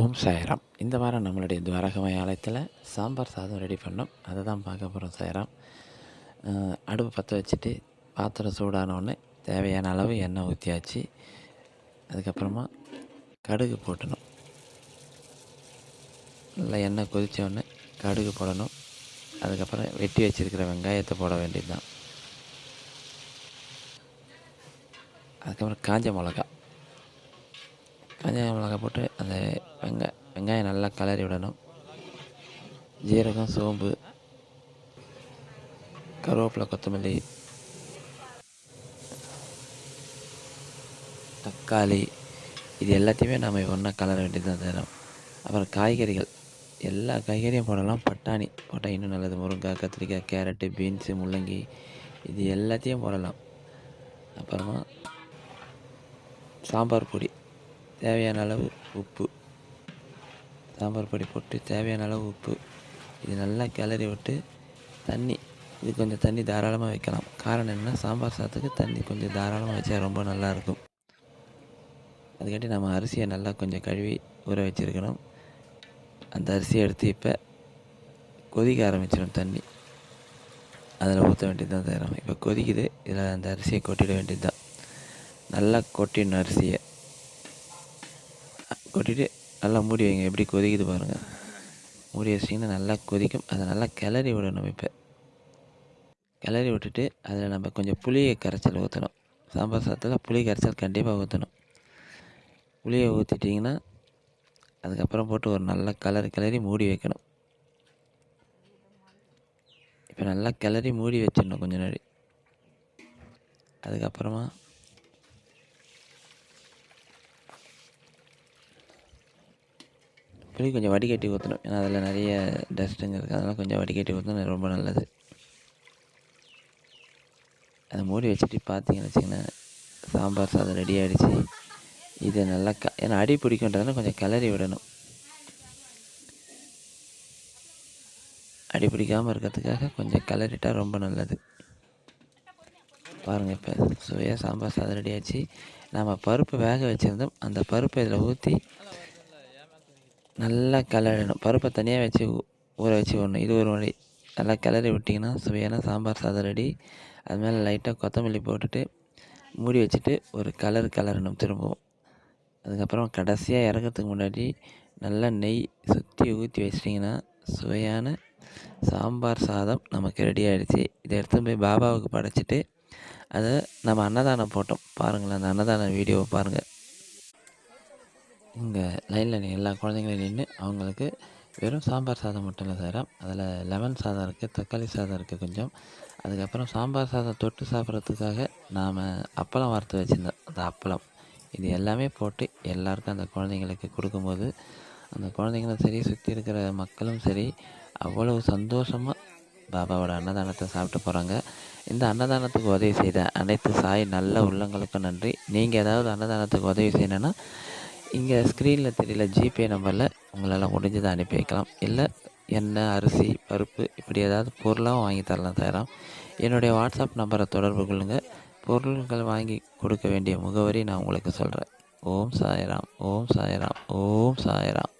ஓம் சாய்ராம். இந்த வாரம் நம்மளுடைய துவாரகமய ஆலயத்தில் சாம்பார் சாதம் ரெடி பண்ணோம். அதை தான் பார்க்க போகிறோம் சாய்ராம். அடுப்பு பற்ற வச்சுட்டு பாத்திரம் சூடானோடனே தேவையான அளவு எண்ணெய் ஊற்றியாச்சு அதுக்கப்புறமா கடுகு போட்டணும். நல்லா எண்ணெய் கொதித்தோடனே கடுகு போடணும். அதுக்கப்புறம் வெட்டி வச்சிருக்கிற வெங்காயத்தை போட வேண்டியது தான் அதுக்கப்புறம் காஞ்ச மிளகா காஞ்ச மிளகா போட்டு அந்த வெங்க வெங்காயம் நல்லா கிளறி விடணும். ஜீரகம் சோம்பு கருவேப்பிலை கொத்தமல்லி தக்காளி இது எல்லாத்தையுமே நம்ம ஒன்றா கலர வேண்டியது தான் தரோம் அப்புறம் காய்கறிகள். எல்லா காய்கறியும் போடலாம். பட்டாணி போட்டால் இன்னும் நல்லது. முருங்காய் கத்திரிக்காய் கேரட்டு பீன்ஸு முள்ளங்கி இது எல்லாத்தையும் போடலாம். அப்புறமா சாம்பார் பொடி. தேவையான அளவு உப்பு. சாம்பார் பொடி போட்டு தேவையான அளவு உப்பு. இது நல்லா கிளறி விட்டு தண்ணி இது கொஞ்சம் தண்ணி தாராளமாக வைக்கலாம். காரணம் என்னென்னா சாம்பார் சாதத்துக்கு தண்ணி கொஞ்சம் தாராளமாக வச்சா ரொம்ப நல்லாயிருக்கும் அதுக்காட்டி நம்ம அரிசியை நல்லா கொஞ்சம் கழுவி ஊற வச்சுருக்கணும். அந்த அரிசியை எடுத்து இப்போ கொதிக்க ஆரம்பிச்சிடும் தண்ணி. அதில் ஊற்ற வேண்டியது தான் இப்போ கொதிக்குது இதில் அந்த அரிசியை கொட்டிட வேண்டியது தான் நல்லா கொட்டிடணும் அரிசியை. கொட்டிட்டு நல்லா மூடி வைங்க. எப்படி கொதிக்குது பாருங்கள் மூடி வச்சிட்டிங்கன்னா நல்லா கொதிக்கும். அதை நல்லா கிளறி விடணும் இப்போ. கிளறி விட்டுட்டு அதில் நம்ம கொஞ்சம் புளியை கரைச்சல் ஊற்றணும் சாம்பார் சாதத்தில் புளி கரைச்சல் கண்டிப்பாக ஊற்றணும் புளியை ஊற்றிட்டிங்கன்னா அதுக்கப்புறம் போட்டு ஒரு நல்ல கலர் கிளறி மூடி வைக்கணும். இப்போ நல்லா கிளறி மூடி வச்சிடணும் கொஞ்ச நாடி அதுக்கப்புறமா இப்படி கொஞ்சம் வடிகட்டி ஊற்றணும் ஏன்னா அதில் நிறைய டஸ்ட்டுங்க இருக்குது அதெல்லாம் கொஞ்சம் வடிகட்டி ஊற்றினா ரொம்ப நல்லது. அதை மூடி வச்சுட்டு பார்த்தீங்கன்னு வச்சிங்கன்னா சாம்பார் சாதம் ரெடி ஆகிடுச்சு இதை நல்லா க ஏன்னா அடி பிடிக்குன்றதுனால கொஞ்சம் கிளறி விடணும். அடி பிடிக்காமல் இருக்கிறதுக்காக கொஞ்சம் கிளறிட்டால் ரொம்ப நல்லது. பாருங்கள் இப்போ சுவையாக சாம்பார் சாதம் ரெடி ஆச்சு நம்ம பருப்பு வேக வச்சுருந்தோம். அந்த பருப்பை இதில் ஊற்றி நல்லா கிளறணும். பருப்பை தனியாக வச்சு ஊற வச்சு விடணும். இது ஒரு வழி. நல்லா கிளறி விட்டிங்கன்னா சுவையான சாம்பார் சாதம் ரெடி அது மேலே லைட்டாக கொத்தமல்லி போட்டுட்டு மூடி வச்சுட்டு ஒரு கலர் கலரணும் திரும்பவும். அதுக்கப்புறம் கடைசியாக இறக்கிறதுக்கு முன்னாடி நல்லா நெய் சுற்றி ஊற்றி வச்சிட்டிங்கன்னா சுவையான சாம்பார் சாதம் நமக்கு ரெடி ஆகிடுச்சு இதை எடுத்து போய் பாபாவுக்கு படைச்சிட்டு அதை நம்ம அன்னதானம் போட்டோம். பாருங்களேன் அந்த அன்னதான வீடியோவை பாருங்கள் இங்கே லைனில் எல்லா குழந்தைங்களும் நின்று அவங்களுக்கு வெறும் சாம்பார் சாதம் மட்டும் இல்லை சார் அதில் லெமன் சாதம் இருக்குது தக்காளி சாதம் இருக்குது கொஞ்சம். அதுக்கப்புறம் சாம்பார் சாதம் தொட்டு சாப்பிட்றதுக்காக நாம் அப்பளம் வறுத்து வச்சுருந்தோம். அந்த அப்பளம். இது எல்லாமே போட்டு எல்லாருக்கும் அந்த குழந்தைங்களுக்கு கொடுக்கும்போது அந்த குழந்தைங்களும் சரி சுற்றி இருக்கிற மக்களும் சரி அவ்வளவு சந்தோஷமாக பாபாவோட அன்னதானத்தை சாப்பிட்டு போகிறாங்க இந்த அன்னதானத்துக்கு உதவி செய்த அனைத்து சாய் நல்ல உள்ளங்களுக்கும் நன்றி. நீங்கள் ஏதாவது அன்னதானத்துக்கு உதவி செய்யணுன்னா இங்கே ஸ்க்ரீனில் தெரியல ஜிபே நம்பரில் உங்களால் முடிஞ்சதை அனுப்பி வைக்கலாம். இல்லை எண்ணெய் அரிசி பருப்பு இப்படி ஏதாவது பொருளாகவும் வாங்கி தரலாம் தரோம் என்னுடைய வாட்ஸ்அப் நம்பரை தொடர்பு கொள்ளுங்கள் பொருள்கள் வாங்கி கொடுக்க வேண்டிய முகவரி நான் உங்களுக்கு சொல்கிறேன் ஓம் சாயராம் ஓம் சாயராம் ஓம் சாயராம்.